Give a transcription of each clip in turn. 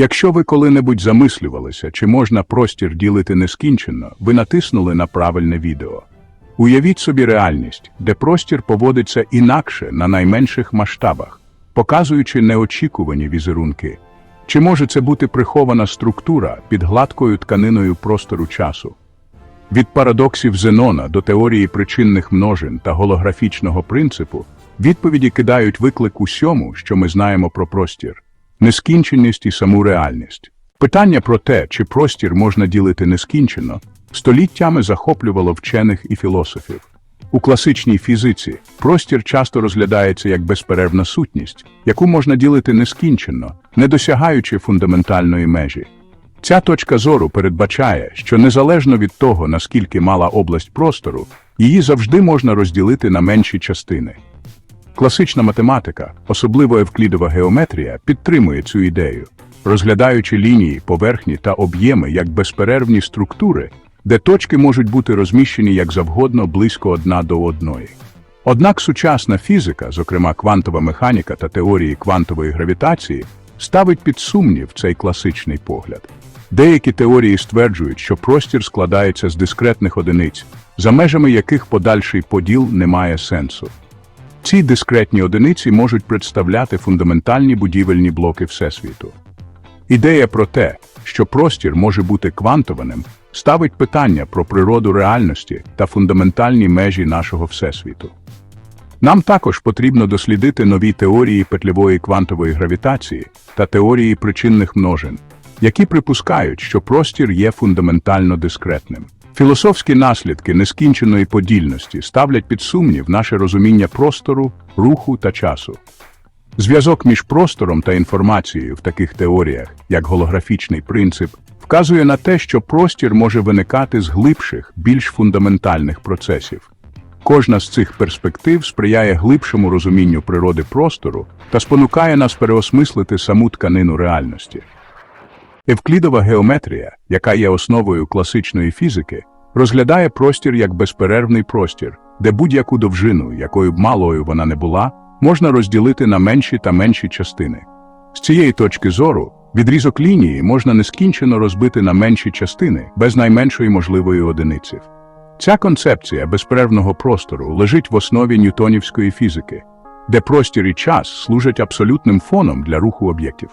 Якщо ви коли-небудь замислювалися, чи можна простір ділити нескінченно, ви натиснули на правильне відео. Уявіть собі реальність, де простір поводиться інакше на найменших масштабах, показуючи неочікувані візерунки. Чи може це бути прихована структура під гладкою тканиною простору часу? Від парадоксів Зенона до теорії причинних множин та голографічного принципу відповіді кидають виклик усьому, що ми знаємо про простір нескінченність і саму реальність. Питання про те, чи простір можна ділити нескінченно, століттями захоплювало вчених і філософів. У класичній фізиці простір часто розглядається як безперервна сутність, яку можна ділити нескінченно, не досягаючи фундаментальної межі. Ця точка зору передбачає, що незалежно від того, наскільки мала область простору, її завжди можна розділити на менші частини. Класична математика, особливо евклідова геометрія, підтримує цю ідею, розглядаючи лінії, поверхні та об'єми як безперервні структури, де точки можуть бути розміщені як завгодно близько одна до одної. Однак сучасна фізика, зокрема квантова механіка та теорії квантової гравітації, ставить під сумнів цей класичний погляд. Деякі теорії стверджують, що простір складається з дискретних одиниць, за межами яких подальший поділ не має сенсу. Ці дискретні одиниці можуть представляти фундаментальні будівельні блоки Всесвіту. Ідея про те, що простір може бути квантованим, ставить питання про природу реальності та фундаментальні межі нашого Всесвіту. Нам також потрібно дослідити нові теорії петлевої квантової гравітації та теорії причинних множин, які припускають, що простір є фундаментально дискретним. Філософські наслідки нескінченої подільності ставлять під сумнів наше розуміння простору, руху та часу. Зв'язок між простором та інформацією в таких теоріях, як голографічний принцип, вказує на те, що простір може виникати з глибших, більш фундаментальних процесів. Кожна з цих перспектив сприяє глибшому розумінню природи простору та спонукає нас переосмислити саму тканину реальності. Евклідова геометрія, яка є основою класичної фізики, розглядає простір як безперервний простір, де будь-яку довжину, якою б малою вона не була, можна розділити на менші та менші частини. З цієї точки зору, відрізок лінії можна нескінчено розбити на менші частини без найменшої можливої одиниці. Ця концепція безперервного простору лежить в основі ньютонівської фізики, де простір і час служать абсолютним фоном для руху об'єктів.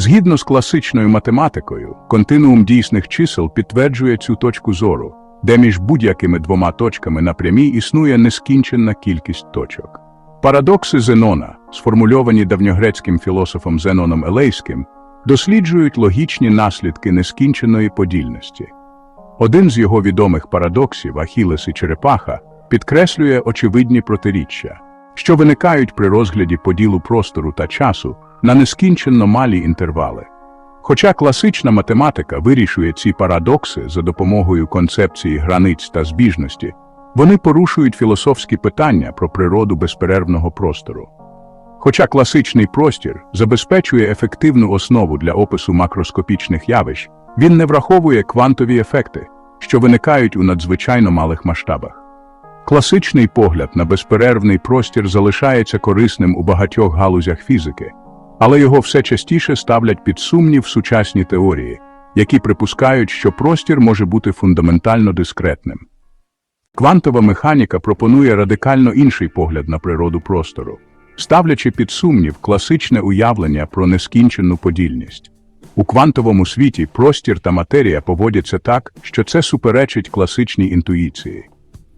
Згідно з класичною математикою, континуум дійсних чисел підтверджує цю точку зору, де між будь-якими двома точками на прямій існує нескінченна кількість точок. Парадокси Зенона, сформульовані давньогрецьким філософом Зеноном Елейським, досліджують логічні наслідки нескінченої подільності. Один з його відомих парадоксів Ахілес і Черепаха підкреслює очевидні протиріччя, що виникають при розгляді поділу простору та часу на нескінченно малі інтервали. Хоча класична математика вирішує ці парадокси за допомогою концепції границь та збіжності, вони порушують філософські питання про природу безперервного простору. Хоча класичний простір забезпечує ефективну основу для опису макроскопічних явищ, він не враховує квантові ефекти, що виникають у надзвичайно малих масштабах. Класичний погляд на безперервний простір залишається корисним у багатьох галузях фізики, але його все частіше ставлять під сумнів сучасні теорії, які припускають, що простір може бути фундаментально дискретним. Квантова механіка пропонує радикально інший погляд на природу простору, ставлячи під сумнів класичне уявлення про нескінченну подільність. У квантовому світі простір та матерія поводяться так, що це суперечить класичній інтуїції.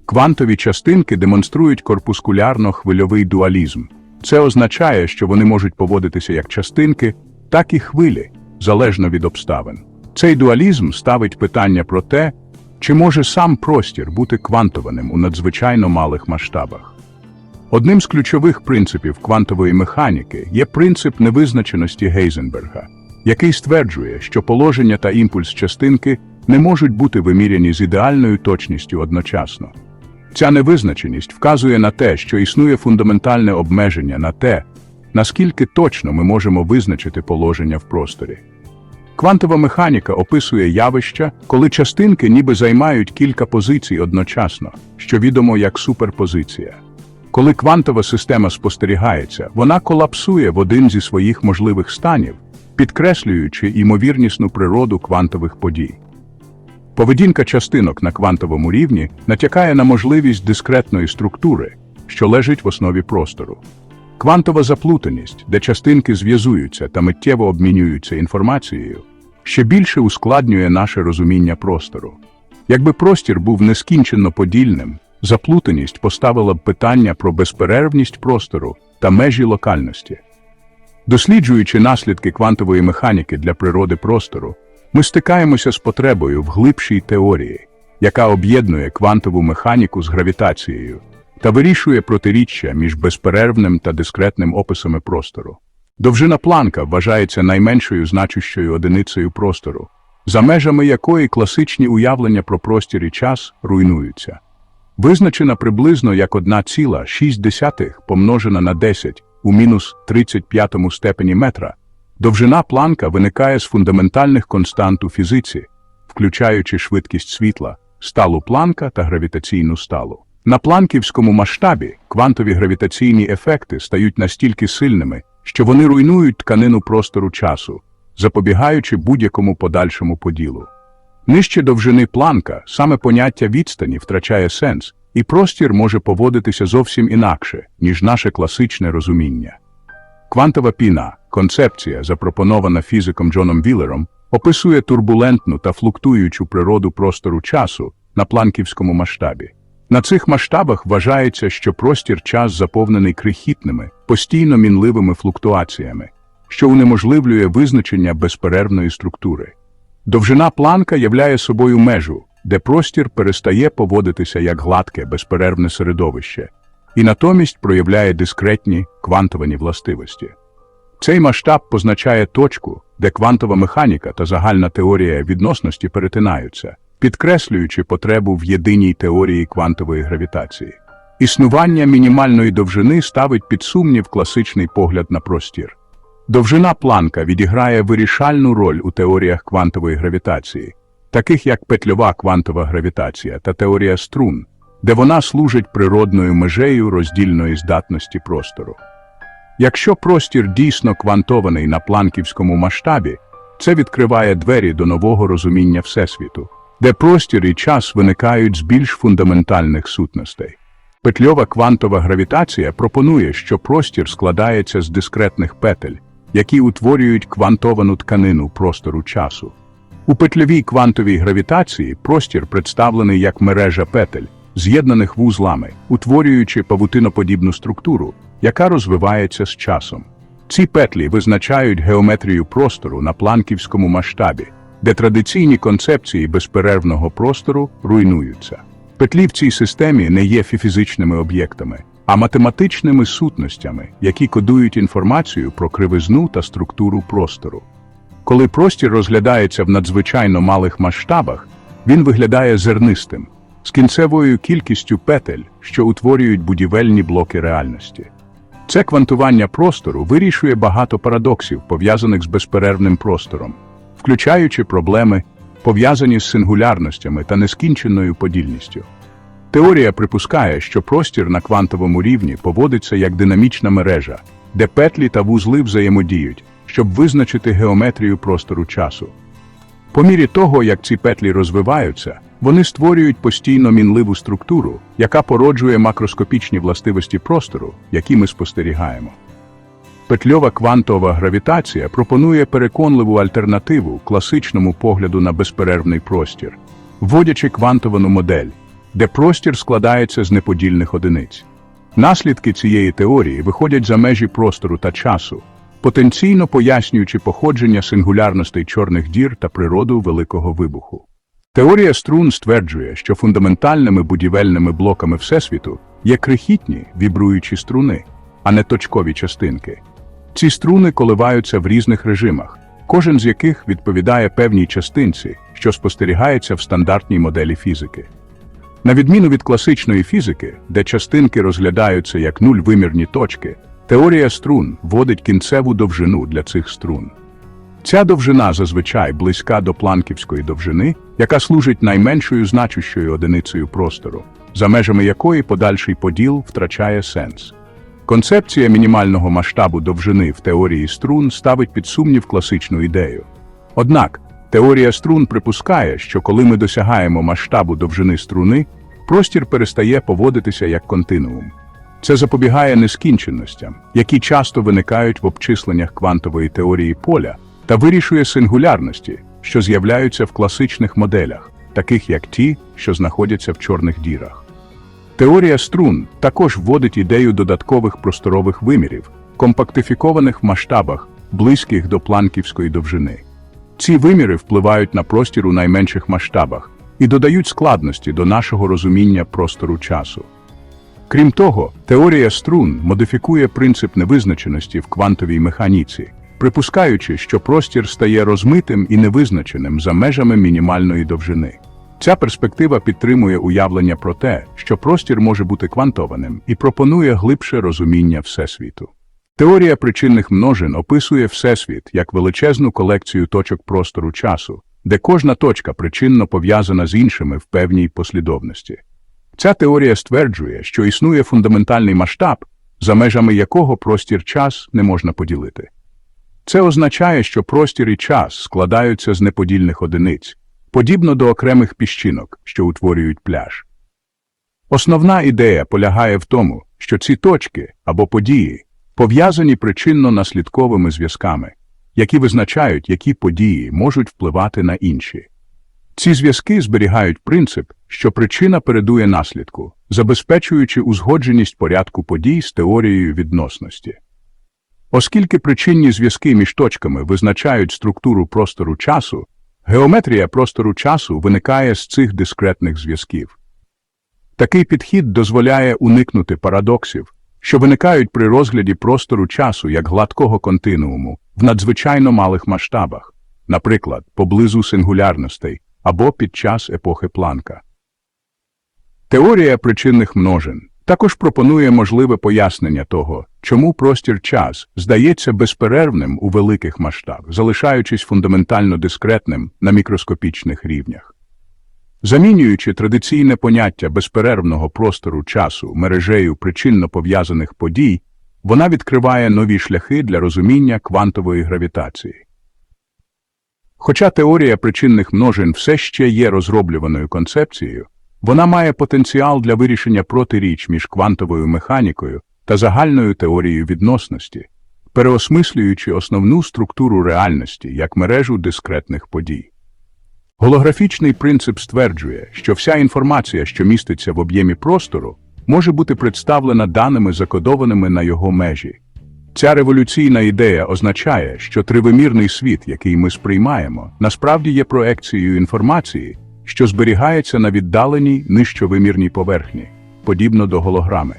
Квантові частинки демонструють корпускулярно-хвильовий дуалізм. Це означає, що вони можуть поводитися як частинки, так і хвилі, залежно від обставин. Цей дуалізм ставить питання про те, чи може сам простір бути квантованим у надзвичайно малих масштабах. Одним з ключових принципів квантової механіки є принцип невизначеності Гейзенберга, який стверджує, що положення та імпульс частинки не можуть бути виміряні з ідеальною точністю одночасно. Ця невизначеність вказує на те, що існує фундаментальне обмеження на те, наскільки точно ми можемо визначити положення в просторі. Квантова механіка описує явища, коли частинки ніби займають кілька позицій одночасно, що відомо як суперпозиція. Коли квантова система спостерігається, вона колапсує в один зі своїх можливих станів, підкреслюючи ймовірнісну природу квантових подій. Поведінка частинок на квантовому рівні натякає на можливість дискретної структури, що лежить в основі простору. Квантова заплутаність, де частинки зв'язуються та миттєво обмінюються інформацією, ще більше ускладнює наше розуміння простору. Якби простір був нескінченно подільним, заплутаність поставила б питання про безперервність простору та межі локальності. Досліджуючи наслідки квантової механіки для природи простору, ми стикаємося з потребою в глибшій теорії, яка об'єднує квантову механіку з гравітацією та вирішує протиріччя між безперервним та дискретним описами простору. Довжина планка вважається найменшою значущою одиницею простору, за межами якої класичні уявлення про простір і час руйнуються. Визначена приблизно як 1,6 помножена на 10 у мінус 35 степені метра, довжина планка виникає з фундаментальних констант у фізиці, включаючи швидкість світла, сталу планка та гравітаційну сталу. На планківському масштабі квантові гравітаційні ефекти стають настільки сильними, що вони руйнують тканину простору часу, запобігаючи будь-якому подальшому поділу. Нижче довжини планка саме поняття відстані втрачає сенс, і простір може поводитися зовсім інакше, ніж наше класичне розуміння. Квантова піна, концепція, запропонована фізиком Джоном Віллером, описує турбулентну та флуктуючу природу простору часу на планківському масштабі. На цих масштабах вважається, що простір-час заповнений крихітними, постійно мінливими флуктуаціями, що унеможливлює визначення безперервної структури. Довжина планка являє собою межу, де простір перестає поводитися як гладке, безперервне середовище, і натомість проявляє дискретні квантовані властивості. Цей масштаб позначає точку, де квантова механіка та загальна теорія відносності перетинаються, підкреслюючи потребу в єдиній теорії квантової гравітації. Існування мінімальної довжини ставить під сумнів класичний погляд на простір. Довжина планка відіграє вирішальну роль у теоріях квантової гравітації, таких як петльова квантова гравітація та теорія струн, де вона служить природною межею роздільної здатності простору. Якщо простір дійсно квантований на планківському масштабі, це відкриває двері до нового розуміння Всесвіту, де простір і час виникають з більш фундаментальних сутностей. Петльова квантова гравітація пропонує, що простір складається з дискретних петель, які утворюють квантовану тканину простору часу. У петльовій квантовій гравітації простір представлений як мережа петель, з'єднаних вузлами, утворюючи павутиноподібну структуру, яка розвивається з часом. Ці петлі визначають геометрію простору на планківському масштабі, де традиційні концепції безперервного простору руйнуються. Петлі в цій системі не є фізичними об'єктами, а математичними сутностями, які кодують інформацію про кривизну та структуру простору. Коли простір розглядається в надзвичайно малих масштабах, він виглядає зернистим, з кінцевою кількістю петель, що утворюють будівельні блоки реальності. Це квантування простору вирішує багато парадоксів, пов'язаних з безперервним простором, включаючи проблеми, пов'язані з сингулярностями та нескінченною подільністю. Теорія припускає, що простір на квантовому рівні поводиться як динамічна мережа, де петлі та вузли взаємодіють, щоб визначити геометрію простору часу. По мірі того, як ці петлі розвиваються, вони створюють постійно мінливу структуру, яка породжує макроскопічні властивості простору, які ми спостерігаємо. Петльова квантова гравітація пропонує переконливу альтернативу класичному погляду на безперервний простір, вводячи квантовану модель, де простір складається з неподільних одиниць. Наслідки цієї теорії виходять за межі простору та часу, потенційно пояснюючи походження сингулярностей чорних дір та природу Великого вибуху. Теорія струн стверджує, що фундаментальними будівельними блоками Всесвіту є крихітні вібруючі струни, а не точкові частинки. Ці струни коливаються в різних режимах, кожен з яких відповідає певній частинці, що спостерігається в стандартній моделі фізики. На відміну від класичної фізики, де частинки розглядаються як нульвимірні точки, теорія струн вводить кінцеву довжину для цих струн. Ця довжина зазвичай близька до планківської довжини, яка служить найменшою значущою одиницею простору, за межами якої подальший поділ втрачає сенс. Концепція мінімального масштабу довжини в теорії струн ставить під сумнів класичну ідею. Однак, теорія струн припускає, що коли ми досягаємо масштабу довжини струни, простір перестає поводитися як континуум. Це запобігає нескінченностям, які часто виникають в обчисленнях квантової теорії поля, та вирішує сингулярності, що з'являються в класичних моделях, таких як ті, що знаходяться в чорних дірах. Теорія струн також вводить ідею додаткових просторових вимірів, компактифікованих в масштабах, близьких до планківської довжини. Ці виміри впливають на простір у найменших масштабах і додають складності до нашого розуміння простору часу. Крім того, теорія струн модифікує принцип невизначеності в квантовій механіці, припускаючи, що простір стає розмитим і невизначеним за межами мінімальної довжини. Ця перспектива підтримує уявлення про те, що простір може бути квантованим і пропонує глибше розуміння Всесвіту. Теорія причинних множин описує Всесвіт як величезну колекцію точок простору часу, де кожна точка причинно пов'язана з іншими в певній послідовності. Ця теорія стверджує, що існує фундаментальний масштаб, за межами якого простір-час не можна поділити. Це означає, що простір і час складаються з неподільних одиниць, подібно до окремих піщинок, що утворюють пляж. Основна ідея полягає в тому, що ці точки або події пов'язані причинно-наслідковими зв'язками, які визначають, які події можуть впливати на інші. Ці зв'язки зберігають принцип, що причина передує наслідку, забезпечуючи узгодженість порядку подій з теорією відносності. Оскільки причинні зв'язки між точками визначають структуру простору часу, геометрія простору часу виникає з цих дискретних зв'язків. Такий підхід дозволяє уникнути парадоксів, що виникають при розгляді простору часу як гладкого континууму в надзвичайно малих масштабах, наприклад, поблизу сингулярностей або під час епохи Планка. Теорія причинних множин також пропонує можливе пояснення того, чому простір-час здається безперервним у великих масштабах, залишаючись фундаментально дискретним на мікроскопічних рівнях. Замінюючи традиційне поняття безперервного простору часу мережею причинно пов'язаних подій, вона відкриває нові шляхи для розуміння квантової гравітації. Хоча теорія причинних множин все ще є розроблюваною концепцією, вона має потенціал для вирішення протиріч між квантовою механікою та загальною теорією відносності, переосмислюючи основну структуру реальності як мережу дискретних подій. Голографічний принцип стверджує, що вся інформація, що міститься в об'ємі простору, може бути представлена даними, закодованими на його межі. Ця революційна ідея означає, що тривимірний світ, який ми сприймаємо, насправді є проекцією інформації, що зберігається на віддаленій нижчовимірній поверхні, подібно до голограми.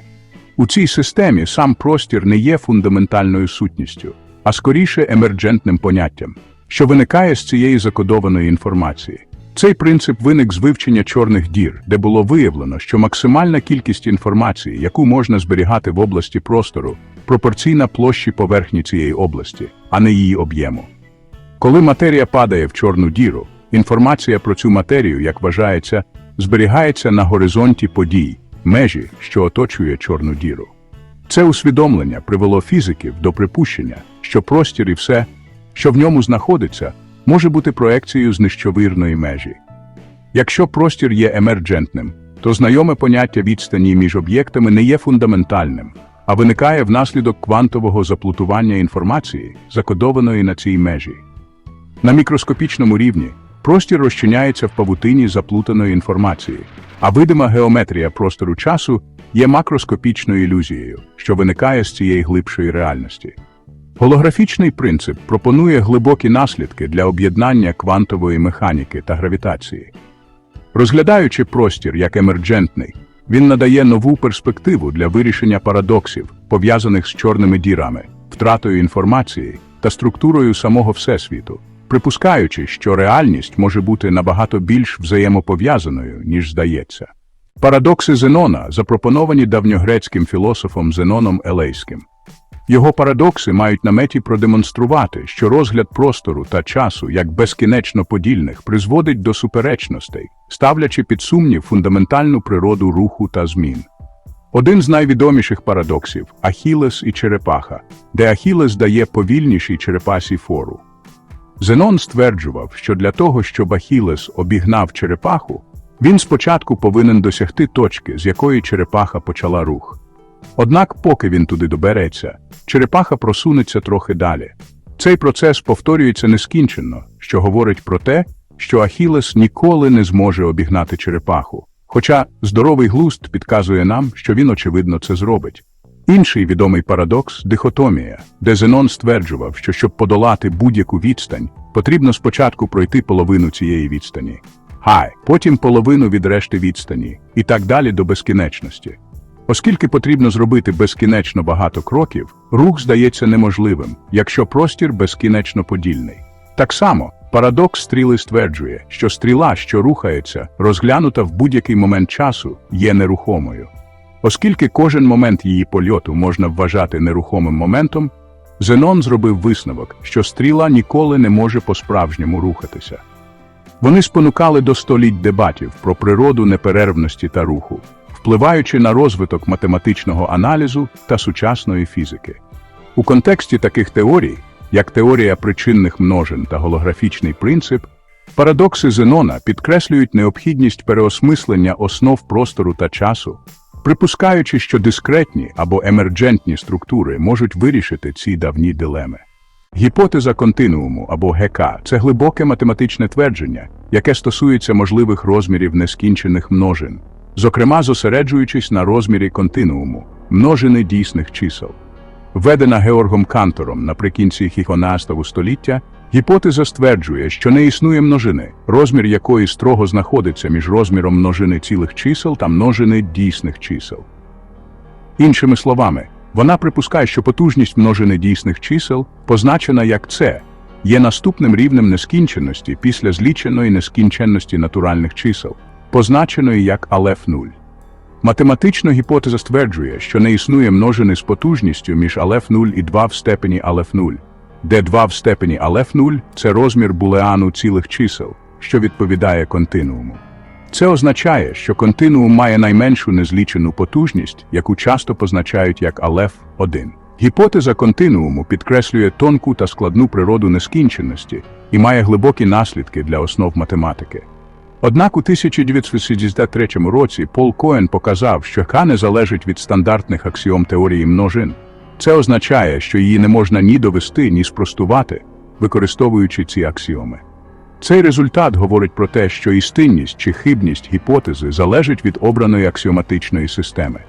У цій системі сам простір не є фундаментальною сутністю, а скоріше емерджентним поняттям, що виникає з цієї закодованої інформації. Цей принцип виник з вивчення чорних дір, де було виявлено, що максимальна кількість інформації, яку можна зберігати в області простору, пропорційна площі поверхні цієї області, а не її об'єму. Коли матерія падає в чорну діру, інформація про цю матерію, як вважається, зберігається на горизонті подій, межі, що оточує чорну діру. Це усвідомлення привело фізиків до припущення, що простір і все, що в ньому знаходиться, може бути проекцією з нижчовирної межі. Якщо простір є емерджентним, то знайоме поняття відстані між об'єктами не є фундаментальним, а виникає внаслідок квантового заплутування інформації, закодованої на цій межі. На мікроскопічному рівні простір розчиняється в павутині заплутаної інформації, а видима геометрія простору часу є макроскопічною ілюзією, що виникає з цієї глибшої реальності. Голографічний принцип пропонує глибокі наслідки для об'єднання квантової механіки та гравітації. Розглядаючи простір як емерджентний, він надає нову перспективу для вирішення парадоксів, пов'язаних з чорними дірами, втратою інформації та структурою самого Всесвіту, припускаючи, що реальність може бути набагато більш взаємопов'язаною, ніж здається. Парадокси Зенона запропоновані давньогрецьким філософом Зеноном Елейським. Його парадокси мають на меті продемонструвати, що розгляд простору та часу як безкінечно подільних призводить до суперечностей, ставлячи під сумнів фундаментальну природу руху та змін. Один з найвідоміших парадоксів Ахілес і черепаха, де Ахілес дає повільнішій черепасі фору. Зенон стверджував, що для того, щоб Ахілес обігнав черепаху, він спочатку повинен досягти точки, з якої черепаха почала рух. Однак, поки він туди добереться, черепаха просунеться трохи далі. Цей процес повторюється нескінченно, що говорить про те, що Ахілес ніколи не зможе обігнати черепаху, хоча здоровий глузд підказує нам, що він очевидно це зробить. Інший відомий парадокс дихотомія, де Зенон стверджував, що щоб подолати будь-яку відстань, потрібно спочатку пройти половину цієї відстані, хай, потім половину від решти відстані, і так далі до безкінечності. Оскільки потрібно зробити безкінечно багато кроків, рух здається неможливим, якщо простір безкінечно подільний. Так само парадокс стріли стверджує, що стріла, що рухається, розглянута в будь-який момент часу, є нерухомою. Оскільки кожен момент її польоту можна вважати нерухомим моментом, Зенон зробив висновок, що стріла ніколи не може по-справжньому рухатися. Вони спонукали до століть дебатів про природу неперервності та руху, впливаючи на розвиток математичного аналізу та сучасної фізики. У контексті таких теорій, як теорія причинних множин та голографічний принцип, парадокси Зенона підкреслюють необхідність переосмислення основ простору та часу, припускаючи, що дискретні або емерджентні структури можуть вирішити ці давні дилеми. Гіпотеза континууму або ГК – це глибоке математичне твердження, яке стосується можливих розмірів нескінчених множин, зокрема зосереджуючись на розмірі континууму, множини дійсних чисел. Введена Георгом Кантором наприкінці XVII століття, гіпотеза стверджує, що не існує множини, розмір якої строго знаходиться між розміром множини цілих чисел та множини дійсних чисел. Іншими словами, вона припускає, що потужність множини дійсних чисел, позначена як це, є наступним рівнем нескінченності після зліченої нескінченності натуральних чисел, позначеної як алеф 0. Математична гіпотеза стверджує, що не існує множини з потужністю між алеф 0 і 2 в степені алеф 0, де 2 в степені алеф 0 – це розмір булеану цілих чисел, що відповідає континууму. Це означає, що континуум має найменшу незлічену потужність, яку часто позначають як алеф 1. Гіпотеза континууму підкреслює тонку та складну природу нескінченності і має глибокі наслідки для основ математики. Однак у 1963 році Пол Коен показав, що К не залежить від стандартних аксіом теорії множин. Це означає, що її не можна ні довести, ні спростувати, використовуючи ці аксіоми. Цей результат говорить про те, що істинність чи хибність гіпотези залежить від обраної аксіоматичної системи.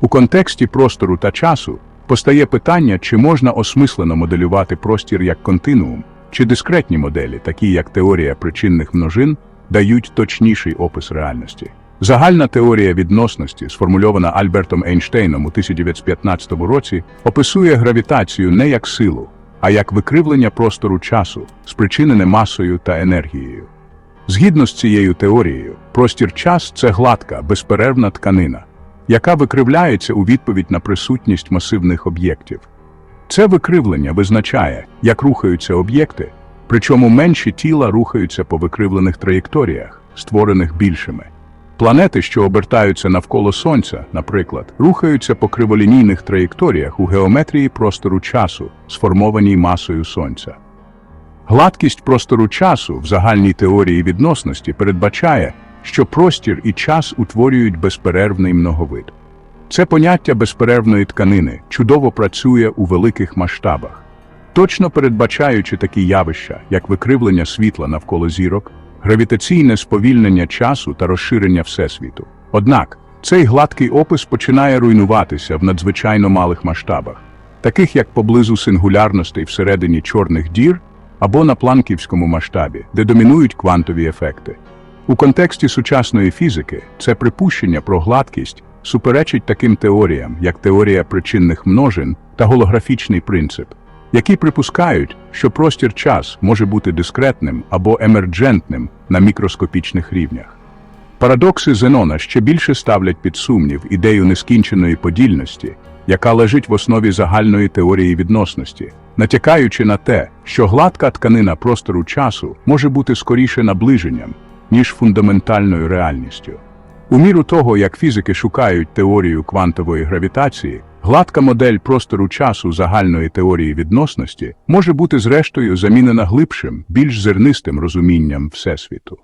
У контексті простору та часу постає питання, чи можна осмислено моделювати простір як континуум, чи дискретні моделі, такі як теорія причинних множин, дають точніший опис реальності. Загальна теорія відносності, сформульована Альбертом Ейнштейном у 1915 році, описує гравітацію не як силу, а як викривлення простору часу, спричинене масою та енергією. Згідно з цією теорією, простір-час це гладка, безперервна тканина, яка викривляється у відповідь на присутність масивних об'єктів. Це викривлення визначає, як рухаються об'єкти, причому менші тіла рухаються по викривлених траєкторіях, створених більшими. Планети, що обертаються навколо Сонця, наприклад, рухаються по криволінійних траєкторіях у геометрії простору часу, сформованій масою Сонця. Гладкість простору часу в загальній теорії відносності передбачає, що простір і час утворюють безперервний многовид. Це поняття безперервної тканини чудово працює у великих масштабах, точно передбачаючи такі явища, як викривлення світла навколо зірок, гравітаційне сповільнення часу та розширення Всесвіту. Однак, цей гладкий опис починає руйнуватися в надзвичайно малих масштабах, таких як поблизу сингулярностей всередині чорних дір або на планківському масштабі, де домінують квантові ефекти. У контексті сучасної фізики це припущення про гладкість суперечить таким теоріям, як теорія причинних множин та голографічний принцип, які припускають, що простір-час може бути дискретним або емерджентним на мікроскопічних рівнях. Парадокси Зенона ще більше ставлять під сумнів ідею нескінченої подільності, яка лежить в основі загальної теорії відносності, натякаючи на те, що гладка тканина простору часу може бути скоріше наближенням, ніж фундаментальною реальністю. У міру того, як фізики шукають теорію квантової гравітації, гладка модель простору часу загальної теорії відносності може бути зрештою замінена глибшим, більш зернистим розумінням Всесвіту.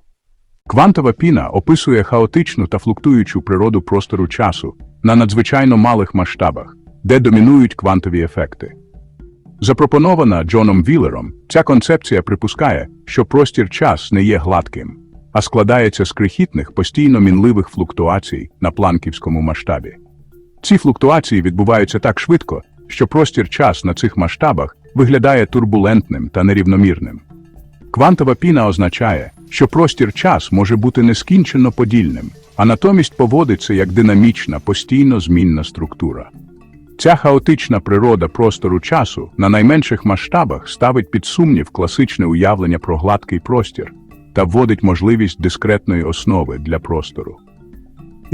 Квантова піна описує хаотичну та флуктуючу природу простору часу на надзвичайно малих масштабах, де домінують квантові ефекти. Запропонована Джоном Віллером, ця концепція припускає, що простір-час не є гладким, а складається з крихітних, постійно мінливих флуктуацій на планківському масштабі. Ці флуктуації відбуваються так швидко, що простір-час на цих масштабах виглядає турбулентним та нерівномірним. Квантова піна означає, що простір-час може бути нескінченно подільним, а натомість поводиться як динамічна, постійно змінна структура. Ця хаотична природа простору часу на найменших масштабах ставить під сумнів класичне уявлення про гладкий простір та вводить можливість дискретної основи для простору.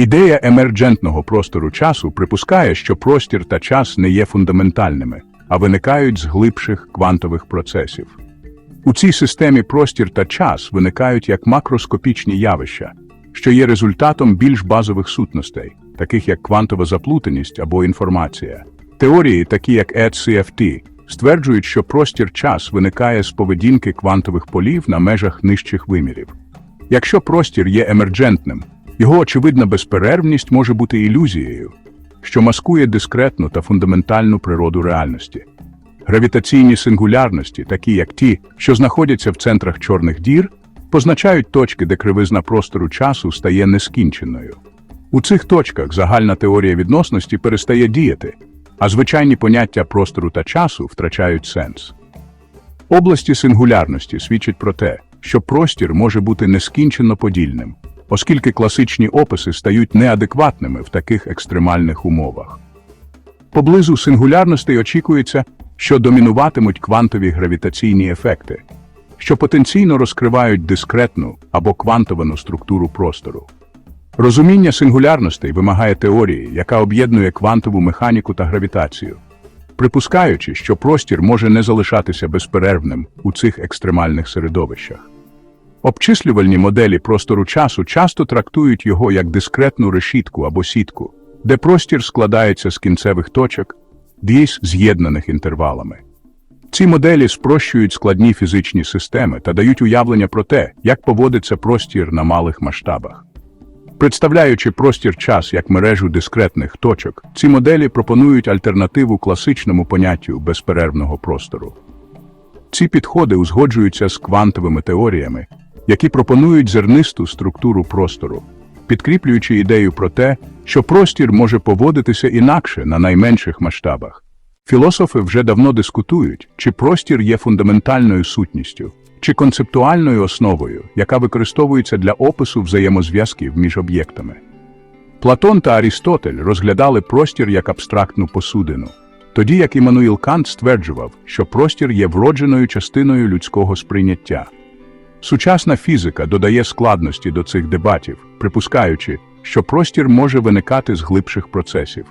Ідея емерджентного простору часу припускає, що простір та час не є фундаментальними, а виникають з глибших квантових процесів. У цій системі простір та час виникають як макроскопічні явища, що є результатом більш базових сутностей, таких як квантова заплутаність або інформація. Теорії, такі як ECFT, стверджують, що простір-час виникає з поведінки квантових полів на межах нижчих вимірів. Якщо простір є емерджентним, його очевидна безперервність може бути ілюзією, що маскує дискретну та фундаментальну природу реальності. Гравітаційні сингулярності, такі як ті, що знаходяться в центрах чорних дір, позначають точки, де кривизна простору часу стає нескінченою. У цих точках загальна теорія відносності перестає діяти, а звичайні поняття простору та часу втрачають сенс. Області сингулярності свідчать про те, що простір може бути нескінченно подільним, оскільки класичні описи стають неадекватними в таких екстремальних умовах. Поблизу сингулярностей очікується, що домінуватимуть квантові гравітаційні ефекти, що потенційно розкривають дискретну або квантовану структуру простору. Розуміння сингулярностей вимагає теорії, яка об'єднує квантову механіку та гравітацію, припускаючи, що простір може не залишатися безперервним у цих екстремальних середовищах. Обчислювальні моделі простору часу часто трактують його як дискретну решітку або сітку, де простір складається з кінцевих точок, дійс з'єднаних інтервалами. Ці моделі спрощують складні фізичні системи та дають уявлення про те, як поводиться простір на малих масштабах. Представляючи простір-час як мережу дискретних точок, ці моделі пропонують альтернативу класичному поняттю безперервного простору. Ці підходи узгоджуються з квантовими теоріями, які пропонують зернисту структуру простору, підкріплюючи ідею про те, що простір може поводитися інакше на найменших масштабах. Філософи вже давно дискутують, чи простір є фундаментальною сутністю, чи концептуальною основою, яка використовується для опису взаємозв'язків між об'єктами. Платон та Арістотель розглядали простір як абстрактну посудину, тоді як Іммануїл Кант стверджував, що простір є вродженою частиною людського сприйняття. Сучасна фізика додає складності до цих дебатів, припускаючи, що простір може виникати з глибших процесів.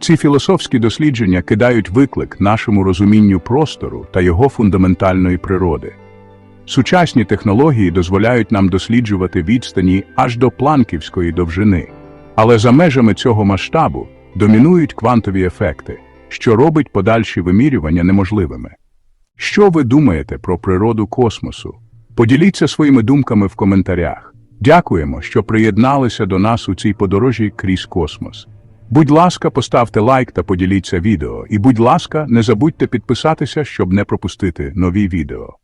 Ці філософські дослідження кидають виклик нашому розумінню простору та його фундаментальної природи. Сучасні технології дозволяють нам досліджувати відстані аж до планківської довжини, але за межами цього масштабу домінують квантові ефекти, що робить подальші вимірювання неможливими. Що ви думаєте про природу космосу? Поділіться своїми думками в коментарях. Дякуємо, що приєдналися до нас у цій подорожі крізь космос. Будь ласка, поставте лайк та поділіться відео. І будь ласка, не забудьте підписатися, щоб не пропустити нові відео.